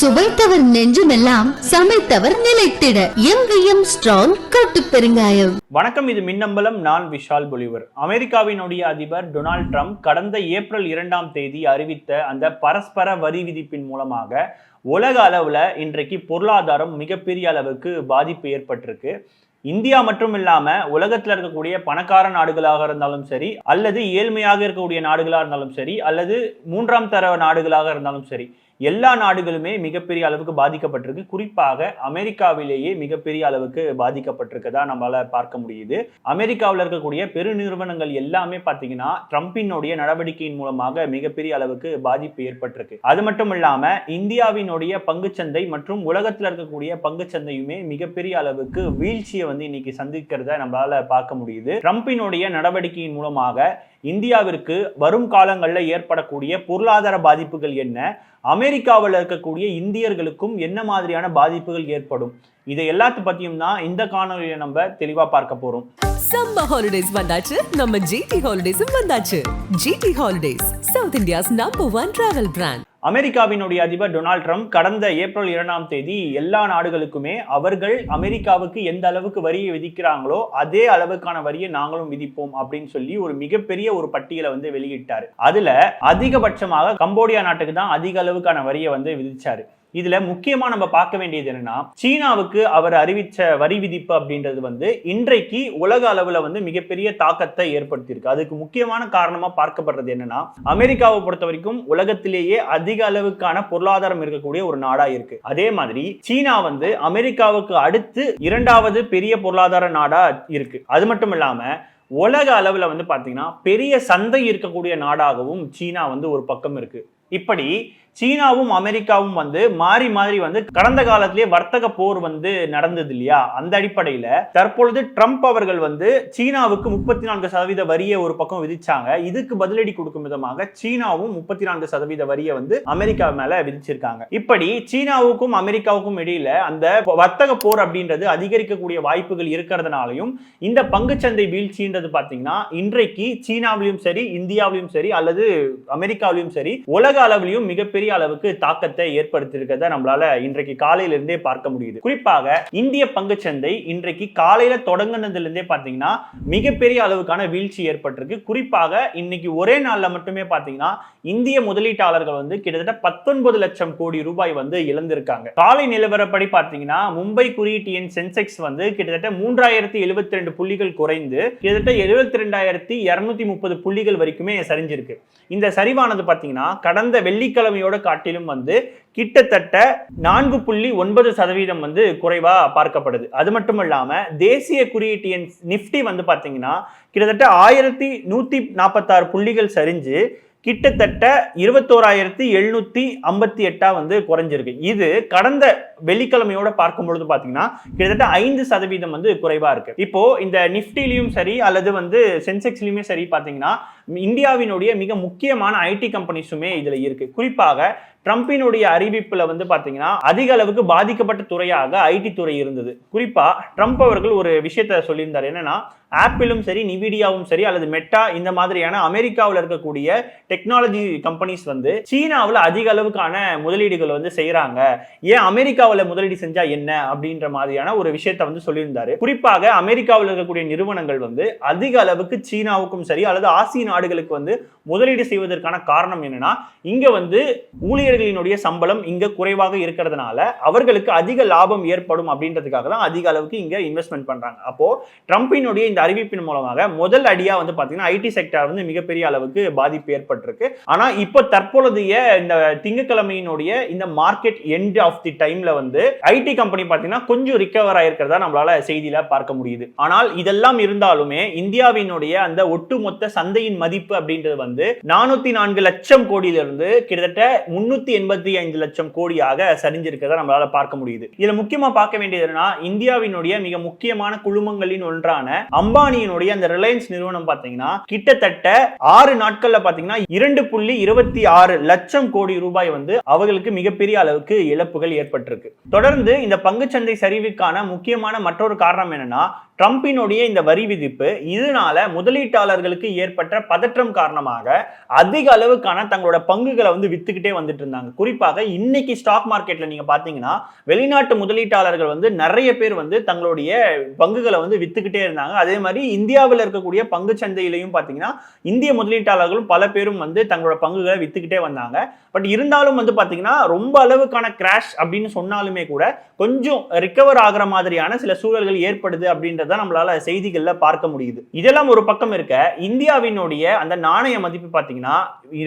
சுவைத்தவர் நெஞ்சுமெல்லாம் சமைத்தவர் நிலைத்திட. எங்கேயும் ஸ்ட்ராங் கட்டு பெருங்காயம். வணக்கம் இது மின்னம்பலம். நான் விஷால் பொலிவர். அமெரிக்காவினுடைய அதிபர் டொனால்ட் ட்ரம்ப் கடந்த ஏப்ரல் இரண்டாம் தேதி அறிவித்த அந்த பரஸ்பர வரி விதிப்பின் மூலமாக உலக அளவுல இன்றைக்கு பொருளாதாரம் மிகப்பெரிய அளவுக்கு பாதிப்பு ஏற்பட்டிருக்கு. இந்தியா மட்டும் இல்லாம உலகத்துல இருக்கக்கூடிய பணக்கார நாடுகளாக இருந்தாலும் சரி அல்லது ஏழ்மையாக இருக்கக்கூடிய நாடுகளாக இருந்தாலும் சரி அல்லது மூன்றாம் தர நாடுகளாக இருந்தாலும் சரி எல்லா நாடுகளுமே மிகப்பெரிய அளவுக்கு பாதிக்கப்பட்டிருக்கு. குறிப்பாக அமெரிக்காவிலேயே மிகப்பெரிய அளவுக்கு பாதிக்கப்பட்டிருக்கதா நம்மளால பார்க்க முடியுது. அமெரிக்காவில் இருக்கக்கூடிய பெருநிறுவனங்கள் எல்லாமே பார்த்தீங்கன்னா ட்ரம்பினுடைய நடவடிக்கையின் மூலமாக மிகப்பெரிய அளவுக்கு பாதிப்பு ஏற்பட்டிருக்கு. அது மட்டும் இல்லாம இந்தியாவினுடைய பங்குச்சந்தை மற்றும் உலகத்தில் இருக்கக்கூடிய பங்குச்சந்தையுமே மிகப்பெரிய அளவுக்கு வீழ்ச்சியை வந்து இன்னைக்கு சந்திக்கிறத நம்மளால பார்க்க முடியுது. ட்ரம்பினுடைய நடவடிக்கையின் மூலமாக இந்தியாவிற்கு வரும் காலங்களில் ஏற்படக்கூடிய பொருளாதார பாதிப்புகள் என்ன? அமெரிக்காவில் இருக்கக்கூடிய இந்தியர்களுக்கும் என்ன மாதிரியான பாதிப்புகள் ஏற்படும்? இதை எல்லாத்து பத்தியும் தான் இந்த காணொலியில நம்ம தெளிவா பார்க்க போறோம். சம்மர் ஹாலிடேஸ் வந்தாச்சு. நம்ம ஜிடி ஹாலிடேஸும் வந்தாச்சு. GT holidays south India's number one travel brand அமெரிக்காவினுடைய அதிபர் டொனால்ட் ட்ரம்ப் கடந்த ஏப்ரல் இரண்டாம் தேதி எல்லா நாடுகளுக்குமே அவர்கள் அமெரிக்காவுக்கு எந்த அளவுக்கு வரியை விதிக்கிறாங்களோ அதே அளவுக்கான வரியை நாங்களும் விதிப்போம் அப்படின்னு சொல்லி ஒரு மிகப்பெரிய ஒரு பட்டியலை வந்து வெளியிட்டார். அதுல அதிகபட்சமாக கம்போடியா நாட்டுக்கு தான் அதிக அளவுக்கான வரியை வந்து விதிச்சாரு. இதுல முக்கியமா நம்ம பார்க்க வேண்டியது என்னன்னா சீனாவுக்கு அவர் அறிவிச்ச வரி விதிப்பு அப்படின்றது வந்து இன்றைக்கு உலக அளவுல வந்து மிகப்பெரிய தாக்கத்தை ஏற்படுத்தியிருக்கு. அதுக்கு முக்கியமான காரணமா பார்க்கப்படுறது என்னன்னா அமெரிக்காவை பொறுத்த வரைக்கும் உலகத்திலேயே அதிக அளவுக்கான பொருளாதாரம் இருக்கக்கூடிய ஒரு நாடா இருக்கு அதே மாதிரி சீனா வந்து அமெரிக்காவுக்கு அடுத்து இரண்டாவது பெரிய பொருளாதார நாடா இருக்கு. அது மட்டும் இல்லாம உலக அளவுல வந்து பாத்தீங்கன்னா பெரிய சந்தை இருக்கக்கூடிய நாடாகவும் சீனா வந்து ஒரு பக்கம் இருக்கு. இப்படி சீனாவும் அமெரிக்காவும் வந்து மாறி மாறி வந்து கடந்த காலத்திலேயே வர்த்தக போர் வந்து நடந்தது இல்லையா? அந்த அடிப்படையில தற்பொழுது ட்ரம்ப் அவர்கள் வந்து சீனாவுக்கு முப்பத்தி நான்கு சதவீத வரியை ஒரு பக்கம் விதிச்சாங்க. இதுக்கு பதிலடி கொடுக்கும் விதமாக சீனாவும் முப்பத்தி நான்கு சதவீத வரியை வந்து அமெரிக்கா மேல விதிச்சிருக்காங்க. இப்படி சீனாவுக்கும் அமெரிக்காவுக்கும் இடையில அந்த வர்த்தக போர் அப்படின்றது அதிகரிக்கக்கூடிய வாய்ப்புகள் இருக்கிறதுனாலையும் இந்த பங்குச்சந்தை வீழ்ச்சின்றது பாத்தீங்கன்னா இன்றைக்கு சீனாவிலும் சரி இந்தியாவிலும் சரி அல்லது அமெரிக்காவிலும் சரி உலக அளவிலும் மிகப்பெரிய அளவுக்கு தாக்கத்தை ஏற்படுத்தியிருக்கிறத நம்மளால இன்றைக்கு காலையிலிருந்தே பார்க்க முடியுது. குறிப்பாக இந்திய பங்குச்சந்தை இன்றைக்கு காலையில தொடங்கினதுலேருந்தே பார்த்தீங்கன்னா மிகப்பெரிய அளவுக்கான வீழ்ச்சி ஏற்பட்டிருக்கு. குறிப்பாக இன்னைக்கு ஒரே நாளில் மட்டுமே பார்த்தீங்கன்னா இந்திய முதலீட்டாளர்கள் வந்து கிட்டத்தட்ட பத்தொன்பது லட்சம் கோடி ரூபாய் வந்து இழந்திருக்காங்க. காலை நிலவரப்படி பார்த்தீங்கன்னா மும்பை குறியீட்டு எண் சென்செக்ஸ் வந்து கிட்டத்தட்ட மூன்றாயிரத்தி எழுபத்தி ரெண்டு புள்ளிகள் குறைந்து கிட்டத்தட்ட எழுபத்தி ரெண்டாயிரத்தி இருநூத்தி முப்பது புள்ளிகள் வரைக்குமே சரிஞ்சிருக்கு. இந்த சரிவானது பார்த்தீங்கன்னா கடந்த வெள்ளிக்கிழமையோட காட்டிலும் வந்து கிட்டத்தட்ட நான்கு புள்ளி ஒன்பது சதவீதம் வந்து குறைவா பார்க்கப்படுது. அது மட்டும் இல்லாம தேசிய குறியீட்டு எண் நிப்டி வந்து பாத்தீங்கன்னா கிட்டத்தட்ட ஆயிரத்தி நூத்தி நாற்பத்தாறு புள்ளிகள் சரிஞ்சு கிட்டத்தட்ட இருபத்தோராயிரத்தி எழுநூத்தி ஐம்பத்தி எட்டா வந்து குறைஞ்சிருக்கு. இது கடந்த வெள்ளிக்கிழமையோட பார்க்கும் பொழுது பாத்தீங்கன்னா கிட்டத்தட்ட ஐந்து சதவீதம் வந்து குறைவா இருக்கு. இப்போ இந்த நிப்டிலையும் சரி அல்லது வந்து சென்செக்ஸ்லயுமே சரி பாத்தீங்கன்னா இந்தியாவினுடைய மிக முக்கியமான ஐடி கம்பெனிஸுமே இதுல இருக்கு. குறிப்பாக ட்ரம்பினுடைய அறிவிப்புல வந்து பாத்தீங்கன்னா அதிக அளவுக்கு பாதிக்கப்பட்ட துறையாக ஐடி துறை இருந்தது. குறிப்பா ட்ரம்ப் அவர்கள் ஒரு விஷயத்த சொல்லியிருந்தார். என்னன்னா ஆப்பிளும் சரி நிவிடியாவும் சரி அல்லது மெட்டா இந்த மாதிரியான அமெரிக்காவில் இருக்கக்கூடிய டெக்னாலஜி கம்பெனிஸ் வந்து சீனாவில் அதிக அளவுக்கான முதலீடுகள் வந்து செய்யறாங்க ஏன் அமெரிக்கா அமெரிக்காவில் முதலீடு செஞ்சா என்ன அப்படின்ற மாதிரியான ஒரு விஷயத்த வந்து சொல்லியிருந்தாரு. குறிப்பாக அமெரிக்காவில் இருக்கக்கூடிய நிறுவனங்கள் வந்து அதிக அளவுக்கு சீனாவுக்கும் சரி அல்லது ஆசிய நாடுகளுக்கு வந்து முதலீடு செய்வதற்கான காரணம் என்னன்னா இங்க வந்து ஊழியர்களினுடைய சம்பளம் இங்க குறைவாக இருக்கிறதுனால அவர்களுக்கு அதிக லாபம் ஏற்படும் அப்படின்றதுக்காக தான் அதிக அளவுக்கு இங்க இன்வெஸ்ட்மெண்ட் பண்றாங்க. அப்போ ட்ரம்பினுடைய இந்த அறிவிப்பின் மூலமாக முதல் அடியா வந்து பாத்தீங்கன்னா ஐடி செக்டர் வந்து மிகப்பெரிய அளவுக்கு பாதிப்பு ஏற்பட்டிருக்கு. ஆனா இப்போ தற்பொழுதைய இந்த திங்கக்கிழமையினுடைய இந்த மார்க்கெட் எண்ட் ஆஃப் தி டைம்ல வந்து ஐடி கம்பெனி பார்த்தீங்கன்னா கொஞ்சம் ரிகவர் ஆயிருக்கிறதா நம்மளால செய்தியில பார்க்க முடியுது. ஆனால் இதெல்லாம் இருந்தாலுமே இந்தியாவினுடைய அந்த ஒட்டுமொத்த சந்தையின் மதிப்பு அப்படின்றது வந்து நானூத்தி நான்கு லட்சம் கோடியிலிருந்து கிட்டத்தட்ட முன்னூத்தி எண்பத்தி ஐந்து லட்சம் கோடியாக சரிஞ்சிருக்கிறதா நம்மளால பார்க்க முடியுது. இதுல முக்கியமா பார்க்க வேண்டியது என்னன்னா இந்தியாவினுடைய மிக முக்கியமான குழுமங்களின் ஒன்றான அம்பானியினுடைய அந்த ரிலையன்ஸ் நிறுவனம் பாத்தீங்கன்னா கிட்டத்தட்ட ஆறு நாட்கள்ல பாத்தீங்கன்னா இரண்டு புள்ளி இருபத்தி ஆறு லட்சம் கோடி ரூபாய் வந்து அவர்களுக்கு மிகப்பெரிய அளவுக்கு இழப்புகள் ஏற்பட்டிருக்கு. தொடர்ந்து இந்த பங்குச்சந்தை சரிவுக்கான முக்கியமான மற்றொரு காரணம் என்னன்னா ட்ரம்பினுடைய இந்த வரி விதிப்பு இதனால முதலீட்டாளர்களுக்கு ஏற்பட்ட பதற்றம் காரணமாக அதிக அளவுக்கான தங்களோட பங்குகளை வந்து வித்துக்கிட்டே வந்துட்டு இருந்தாங்க. குறிப்பாக இன்னைக்கு ஸ்டாக் மார்க்கெட்ல நீங்க பாத்தீங்கன்னா வெளிநாட்டு முதலீட்டாளர்கள் வந்து நிறைய பேர் வந்து தங்களுடைய பங்குகளை வந்து வித்துக்கிட்டே இருந்தாங்க. அதே மாதிரி இந்தியாவில் இருக்கக்கூடிய பங்கு சந்தையிலையும் பாத்தீங்கன்னா இந்திய முதலீட்டாளர்களும் பல பேரும் வந்து தங்களோட பங்குகளை வித்துக்கிட்டே வந்தாங்க. பட் இருந்தாலும் வந்து பாத்தீங்கன்னா ரொம்ப அளவுக்கான கிராஷ் அப்படின்னு சொன்னாலுமே கூட கொஞ்சம் ரிகவர் ஆகிற மாதிரியான சில சூழல்கள் ஏற்படுது அப்படின்றது நம்மளால செய்திகளில் பார்க்க முடியுது. இதெல்லாம் ஒரு பக்கம் இருக்க இந்தியாவினுடைய அந்த நாணய மதிப்பு பாத்தீங்கன்னா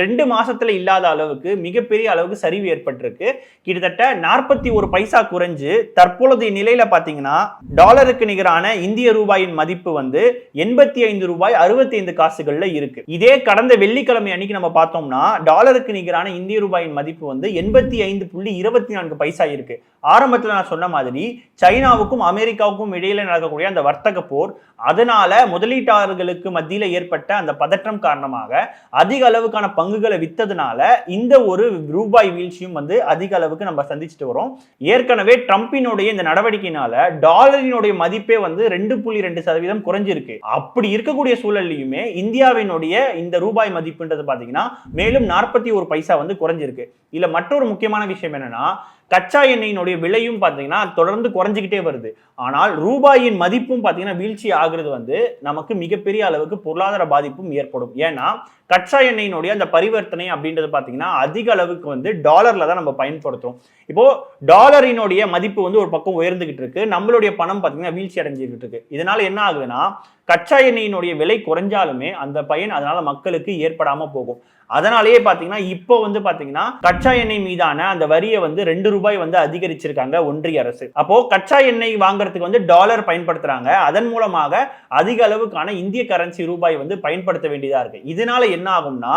ரெண்டு மாசத்துல இல்லாத அளவுக்கு மிகப்பெரிய அளவுக்கு சரிவு ஏற்பட்டிருக்கு. கிட்டத்தட்ட நாற்பத்தி ஒரு பைசா குறைஞ்சு தற்பொழுதைய நிலையில பாத்தீங்கன்னா டாலருக்கு நிகரான இந்திய ரூபாயின் மதிப்பு வந்து எண்பத்தி ஐந்து ரூபாய் அறுபத்தி ஐந்து காசுகள்ல இருக்கு. இதே கடந்த வெள்ளிக்கிழமை அன்னைக்கு நம்ம பார்த்தோம்னா டாலருக்கு நிகரான இந்திய ரூபாயின் மதிப்பு வந்து எண்பத்தி ஐந்து புள்ளி இருபத்தி நான்கு பைசா இருக்கு. ஆரம்பத்துல நான் சொன்ன மாதிரி சைனாவுக்கும் அமெரிக்காவுக்கும் இடையில நடக்கக்கூடிய அந்த வர்த்தக போர் அதனால முதலீட்டாளர்களுக்கு மத்தியில ஏற்பட்ட அந்த பதற்றம் காரணமாக அதிக அளவுக்கான பங்குகளை வித்ததுனால இந்த ஒரு ரூபாய் வீழ்ச்சியும் வந்து அதிக அளவுக்கு நம்ம சந்திச்சுட்டு வரோம். ஏற்கனவே ட்ரம்பினுடைய இந்த நடவடிக்கையினால டாலரினுடைய மதிப்பே வந்து ரெண்டு புள்ளி ரெண்டு சதவீதம் குறைஞ்சிருக்கு. அப்படி இருக்கக்கூடிய சூழல்லையுமே இந்தியாவினுடைய இந்த ரூபாய் மதிப்புன்றது பாத்தீங்கன்னா மேலும் நாற்பத்தி ஒரு பைசா வந்து குறைஞ்சிருக்கு. இல்ல மற்றொரு முக்கியமான விஷயம் என்னன்னா கச்சா எண்ணெயினுடைய விலையும் பார்த்தீங்கன்னா தொடர்ந்து குறைஞ்சிக்கிட்டே வருது. ஆனால் ரூபாயின் மதிப்பும் பார்த்தீங்கன்னா வீழ்ச்சி ஆகுறது வந்து நமக்கு மிகப்பெரிய அளவுக்கு பொருளாதார பாதிப்பும் ஏற்படும். ஏன்னா கச்சா எண்ணெயினுடைய அந்த பரிவர்த்தனை அப்படின்றது பார்த்தீங்கன்னா அதிக அளவுக்கு வந்து டாலரில் தான் நம்ம பயன்படுத்துகிறோம் இப்போ டாலரினுடைய மதிப்பு வந்து ஒரு பக்கம் உயர்ந்துகிட்டு இருக்கு. நம்மளுடைய பணம் பார்த்தீங்கன்னா வீழ்ச்சி அடைஞ்சிக்கிட்டு இருக்கு. இதனால என்ன ஆகுதுன்னா கச்சா எண்ணெயினுடைய விலை குறைஞ்சாலுமே அந்த பயன் அதனால மக்களுக்கு ஏற்படாமல் போகும். அதனாலேயே பார்த்தீங்கன்னா இப்போ வந்து பார்த்தீங்கன்னா கச்சா எண்ணெய் மீதான அந்த வரியை வந்து ரெண்டு ரூபாய் வந்து அதிகரிச்சிருக்காங்க ஒன்றிய அரசு. அப்போ கச்சா எண்ணெய் வாங்குறதுக்கு வந்து டாலர் பயன்படுத்துறாங்க. அதன் மூலமாக அதிக அளவுக்கான இந்திய கரன்சி ரூபாய் வந்து பயன்படுத்த வேண்டியதாக இருக்கு. இதனால என்ன ஆகும்னா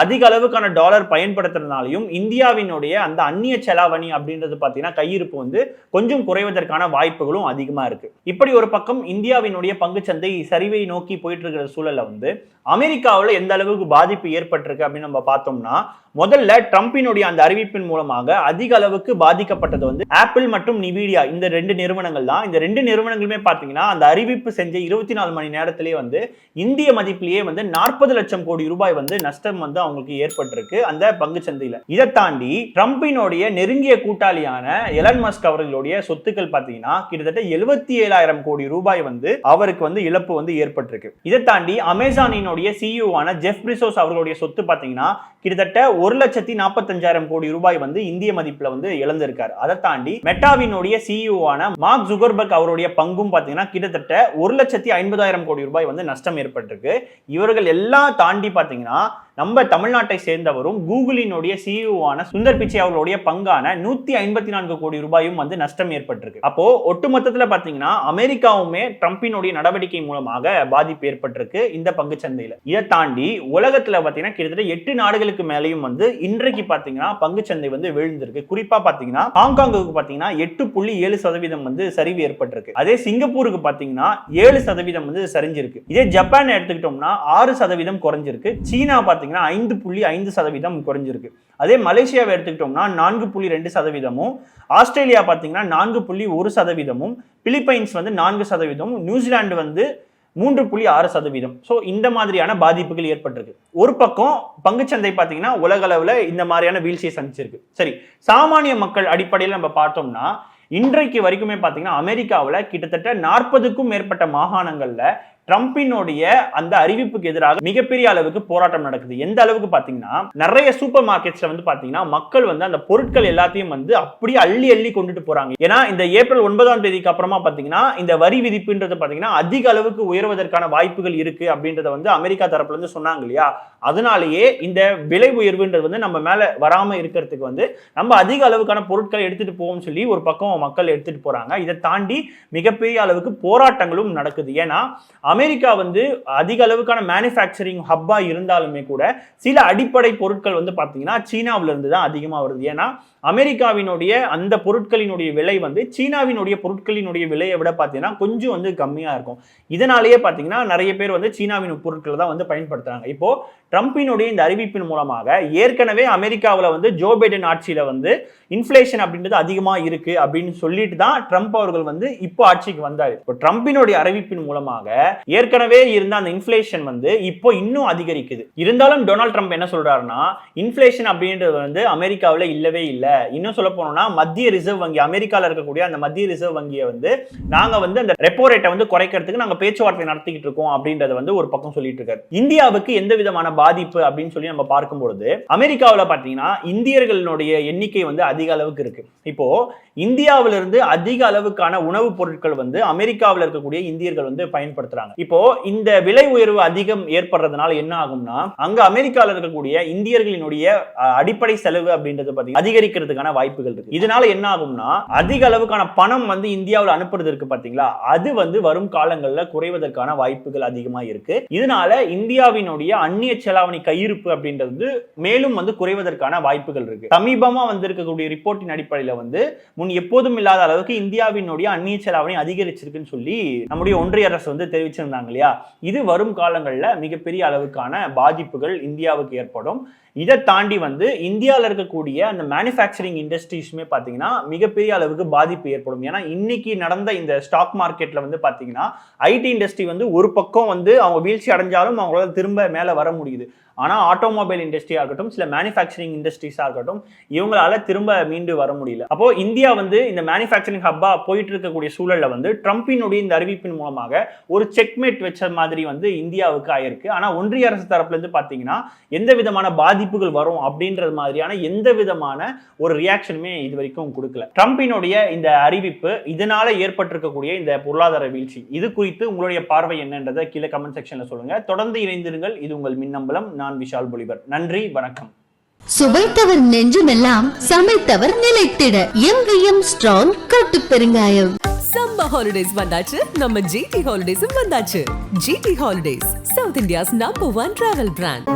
அதிக அளவுக்கான டாலர் பயன்படுத்துறதுனாலையும் இந்தியாவினுடைய அந்த அந்நிய செலாவணி அப்படின்றது பார்த்தீங்கன்னா கையிருப்பு வந்து கொஞ்சம் குறைவதற்கான வாய்ப்புகளும் அதிகமாக இருக்கு. இப்படி ஒரு பக்கம் இந்தியாவினுடைய பங்குச்சந்தை சரிவை நோக்கி போயிட்டு இருக்கிற சூழல்ல வந்து அமெரிக்காவில் எந்த அளவுக்கு பாதிப்பு ஏற்பட்டிருக்கு அப்படின்னு நம்ம பார்த்தோம்னா முதல்ல ட்ரம்பினுடைய அந்த அறிவிப்பின் மூலமாக அதிக அளவுக்கு பாதிக்கப்பட்டது வந்து ஆப்பிள் மற்றும் நிவிடியா இந்த ரெண்டு நிறுவனங்கள் தான். இந்த ரெண்டு நிறுவனங்களுமே பார்த்தீங்கன்னா அந்த அறிவிப்பு செஞ்ச இருபத்தி நாலு மணி நேரத்திலேயே வந்து இந்திய மதிப்பிலேயே வந்து நாற்பது லட்சம் கோடி ரூபாய் வந்து நஷ்டம் வந்து அவங்களுக்கு ஏற்பட்டிருக்கு அந்த பங்கு சந்தையில் இதை தாண்டி ட்ரம்பினுடைய நெருங்கிய கூட்டாளியான எலன் மஸ்க் அவர்களுடைய சொத்துக்கள் பார்த்தீங்கன்னா கிட்டத்தட்ட எழுபத்தி ஏழாயிரம் கோடி ரூபாய் வந்து அவருக்கு வந்து இழப்பு வந்து ஏற்பட்டிருக்கு. இதை தாண்டி அமேசானினுடைய சிஇஓ ஆன ஜெஃப் பிரிசோஸ் அவர்களுடைய சொத்து பார்த்தீங்கன்னா கிட்டத்தட்ட ஒரு லட்சத்தி நாற்பத்தஞ்சாயிரம் கோடி ரூபாய் வந்து இந்திய மதிப்புல வந்து இழந்திருக்காரு. அதை தாண்டி மெட்டாவினுடைய சிஇஓவான மார்க் ஜுகர்பர்க் அவருடைய பங்கும் பாத்தீங்கன்னா கிட்டத்தட்ட ஒரு லட்சத்தி ஐம்பதாயிரம் கோடி ரூபாய் வந்து நஷ்டம் ஏற்பட்டிருக்கு. இவர்கள் எல்லாம் தாண்டி பாத்தீங்கன்னா நம்ம தமிழ்நாட்டை சேர்ந்தவரும் கூகுளினுடைய சிஇஓவான சுந்தர் பிச்சை அவர்களுடைய பங்கான நூத்தி ஐம்பத்தி நான்கு கோடி ரூபாயும் வந்து நஷ்டம் ஏற்பட்டிருக்கு. அப்போ ஒட்டுமொத்தத்துல பாத்தீங்கன்னா அமெரிக்காவுமே ட்ரம்பினுடைய நடவடிக்கை மூலமாக பாதிப்பு ஏற்பட்டிருக்கு இந்த பங்கு சந்தையில இதை தாண்டி உலகத்துல பாத்தீங்கன்னா கிட்டத்தட்ட எட்டு நாடுகளுக்கு மேலேயும் வந்து இன்றைக்கு பாத்தீங்கன்னா பங்கு சந்தை வந்து விழுந்திருக்கு. குறிப்பா பாத்தீங்கன்னா ஹாங்காங்குக்கு பாத்தீங்கன்னா எட்டு புள்ளி ஏழு சதவீதம் வந்து சரிவு ஏற்பட்டிருக்கு. அதே சிங்கப்பூருக்கு பாத்தீங்கன்னா ஏழு சதவீதம் வந்து சரிஞ்சிருக்கு. இதே ஜப்பான் எடுத்துக்கிட்டோம்னா ஆறு சதவீதம் குறைஞ்சிருக்கு. சீனா பார்த்தீங்கன்னா ஐந்து புள்ளி ஐந்து சதவீதம் குறைஞ்சிருக்கு. அதே மலேசியாவை எடுத்துக்கிட்டோம்னா நான்கு புள்ளி ரெண்டு சதவீதமும் ஆஸ்திரேலியா பாத்தீங்கன்னா நான்கு புள்ளி ஒரு சதவீதமும் பிலிப்பைன்ஸ் வந்து நான்கு சதவீதமும் நியூசிலாந்து வந்து மூன்று புள்ளி ஆறு சதவீதம். ஸோ இந்த மாதிரியான பாதிப்புகள் ஏற்பட்டிருக்கு. ஒரு பக்கம் பங்குச்சந்தை பார்த்தீங்கன்னா உலகளவில் இந்த மாதிரியான வீழ்ச்சியை சந்திச்சிருக்கு. சரி சாமானிய மக்கள் அடிப்படையில் நம்ம பார்த்தோம்னா இன்றைக்கு வரைக்குமே பார்த்தீங்கன்னா அமெரிக்காவில் கிட்டத்தட்ட நாற்பதுக்கும் மேற்பட்ட மாகாணங்களில் ட்ரம்பினுடைய அந்த அறிவிப்புக்கு எதிராக மிகப்பெரிய அளவுக்கு போராட்டம் நடக்குது. எந்த அளவுக்கு பாத்தீங்கன்னா நிறைய சூப்பர் மார்க்கெட்ஸ்ல வந்து பாத்தீங்கன்னா மக்கள் வந்து அந்த பொருட்கள் எல்லாத்தையும் வந்து அப்படியே அள்ளி அள்ளி கொண்டுட்டு போறாங்க. ஏன்னா இந்த ஏப்ரல் ஒன்பதாம் தேதிக்கு அப்புறமா பாத்தீங்கன்னா இந்த வரி விதிப்புன்றது பாத்தீங்கன்னா அதிக அளவுக்கு உயர்வதற்கான வாய்ப்புகள் இருக்கு அப்படின்றத வந்து அமெரிக்கா தரப்புல இருந்து சொன்னாங்க இல்லையா? அதனாலேயே இந்த விலை உயர்வுன்றது வந்து நம்ம மேல வராம இருக்கிறதுக்கு வந்து நம்ம அதிக அளவுக்கான பொருட்களை எடுத்துட்டு போவோம் சொல்லி ஒரு பக்கம் மக்கள் எடுத்துட்டு போறாங்க. இதை தாண்டி மிகப்பெரிய அளவுக்கு போராட்டங்களும் நடக்குது. ஏன்னா அமெரிக்கா வந்து அதிக அளவுக்கான மேனுஃபேக்சரிங் ஹப்பாக இருந்தாலுமே கூட சில அடிப்படை பொருட்கள் வந்து பார்த்தீங்கன்னா சீனாவில இருந்து தான் அதிகமாக வருது. ஏன்னா அமெரிக்காவினுடைய அந்த பொருட்களினுடைய விலை வந்து சீனாவினுடைய பொருட்களினுடைய விலையை விட பார்த்தீங்கன்னா கொஞ்சம் வந்து கம்மியாக இருக்கும். இதனாலேயே பார்த்தீங்கன்னா நிறைய பேர் வந்து சீனாவின் பொருட்களை தான் வந்து பயன்படுத்துகிறாங்க இப்போ ட்ரம்பினுடைய இந்த அறிவிப்பின் மூலமாக ஏற்கனவே அமெரிக்காவில் வந்து ஜோ பைடன் ஆட்சியில் வந்து இன்ஃப்ளேஷன் அப்படின்றது அதிகமாக இருக்குது அப்படின்னு சொல்லிட்டு தான் ட்ரம்ப் அவர்கள் வந்து இப்போ ஆட்சிக்கு வந்தார். இப்போ ட்ரம்பினுடைய அறிவிப்பின் மூலமாக ஏற்கனவே இருந்த அந்த இன்ஃப்ளேஷன் வந்து இப்போ இன்னும் அதிகரிக்குது. இருந்தாலும் டொனால்ட் ட்ரம்ப் என்ன சொல்றாருன்னா இன்ஃப்ளேஷன் அப்படின்றது வந்து அமெரிக்காவில் இல்லவே இல்லை. இன்னும் சொல்ல போனோம்னா மத்திய ரிசர்வ் வங்கி அமெரிக்காவில் இருக்கக்கூடிய அந்த மத்திய ரிசர்வ் வங்கியை வந்து நாங்க வந்து அந்த ரெப்போ ரேட்டை வந்து குறைக்கிறதுக்கு நாங்க பேச்சுவார்த்தை நடத்திக்கிட்டு இருக்கோம் அப்படின்றத வந்து ஒரு பக்கம் சொல்லிட்டு இருக்காரு. இந்தியாவுக்கு எந்த விதமான பாதிப்பு அப்படின்னு சொல்லி நம்ம பார்க்கும்பொழுது அமெரிக்காவில் பார்த்தீங்கன்னா இந்தியர்களுடைய எண்ணிக்கை வந்து அதிக அளவுக்கு இருக்கு. இப்போ இந்தியாவிலிருந்து அதிக அளவுக்கான உணவுப் பொருட்கள் வந்து அமெரிக்காவில் இருக்கக்கூடிய இந்தியர்கள் வந்து பயன்படுத்துறாங்க. இப்போ இந்த விலை உயர்வு அதிகம் ஏற்படுறதுனால என்ன ஆகும்னா அங்க அமெரிக்காவில் இருக்கக்கூடிய இந்தியர்களினுடைய அடிப்படை செலவு அப்படின்றது பார்த்தீங்கன்னா அதிகரிக்கிறதுக்கான வாய்ப்புகள் இருக்கு. இதனால என்ன ஆகும்னா அதிக அளவுக்கான பணம் வந்து இந்தியாவில் அனுப்புறது இருக்கு பாத்தீங்களா? அது வந்து வரும் காலங்களில் குறைவதற்கான வாய்ப்புகள் அதிகமா இருக்கு. இதனால இந்தியாவினுடைய அந்நிய செலாவணி கையிருப்பு அப்படின்றது வந்து மேலும் வந்து குறைவதற்கான வாய்ப்புகள் இருக்கு. சமீபமா வந்திருக்கக்கூடிய ரிப்போர்ட்டின் அடிப்படையில வந்து முன் எப்போதும் இல்லாத அளவுக்கு இந்தியாவினுடைய அந்நிய செலாவணி அதிகரிச்சிருக்குன்னு சொல்லி நம்முடைய ஒன்றிய அரசு வந்து தெரிவிச்சிருந்தாங்க இல்லையா? இது வரும் காலங்களில் மிகப்பெரிய அளவுக்கான பாதிப்புகள் இந்தியாவுக்கு ஏற்படும். இதை தாண்டி வந்து இந்தியாவில் இருக்கக்கூடிய அந்த மேனுஃபேக்சரிங் இண்டஸ்ட்ரீஸுமே பார்த்தீங்கன்னா மிகப்பெரிய அளவுக்கு பாதிப்பு ஏற்படும். ஏன்னா இன்னைக்கு நடந்த இந்த ஸ்டாக் மார்க்கெட்டில் வந்து பார்த்தீங்கன்னா ஐடி இண்டஸ்ட்ரி வந்து ஒரு பக்கம் வந்து அவங்க வீழ்ச்சி அடைஞ்சாலும் அவங்களால திரும்ப மேலே வர முடியுது. ஆனால் ஆட்டோமொபைல் இண்டஸ்ட்ரியாக இருக்கட்டும் சில மேனுஃபேக்சரிங் இண்டஸ்ட்ரீஸாக இருக்கட்டும் இவங்களால திரும்ப மீண்டு வர முடியல. அப்போ இந்தியா வந்து இந்த மேனுஃபேக்சரிங் ஹப்பா போயிட்டு இருக்கக்கூடிய சூழல்ல வந்து ட்ரம்பினுடைய இந்த அறிவிப்பின் மூலமாக ஒரு செக்மேட் வச்ச மாதிரி வந்து இந்தியாவுக்கு ஆயிருக்கு. ஆனால் ஒன்றிய அரசு தரப்புலேருந்து பார்த்தீங்கன்னா எந்த விதமான பாதிப்புகள் வரும் அப்படின்றது மாதிரியான எந்த விதமான ஒரு ரியாக்ஷனுமே இது வரைக்கும் கொடுக்கல. ட்ரம்பினுடைய இந்த அறிவிப்பு இதனால ஏற்பட்டிருக்கக்கூடிய இந்த பொருளாதார வீழ்ச்சி இது குறித்து உங்களுடைய பார்வை என்னன்றதை கீழே கமெண்ட் செக்ஷன்ல சொல்லுங்க. தொடர்ந்து இணைந்திருங்கள். இது உங்கள் மின்னம்பலம். நான் விஷால் பொலிவர். நன்றி வணக்கம். சுவைத்தவர் நெஞ்சுமெல்லாம் சமைத்தவர் நிலைத்திட. எங்கேயும் ஸ்ட்ராங் கட்டு பெருங்காயம். சம்மர் ஹாலிடேஸ் வந்தாச்சு. நம்ம ஜிடி ஹாலிடேஸும் வந்தாச்சு. GT holidays south India's number one travel brand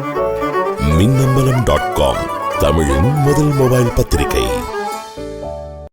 Minnambalam dot com தமிழின் முதல் மொபைல் பத்திரிகை.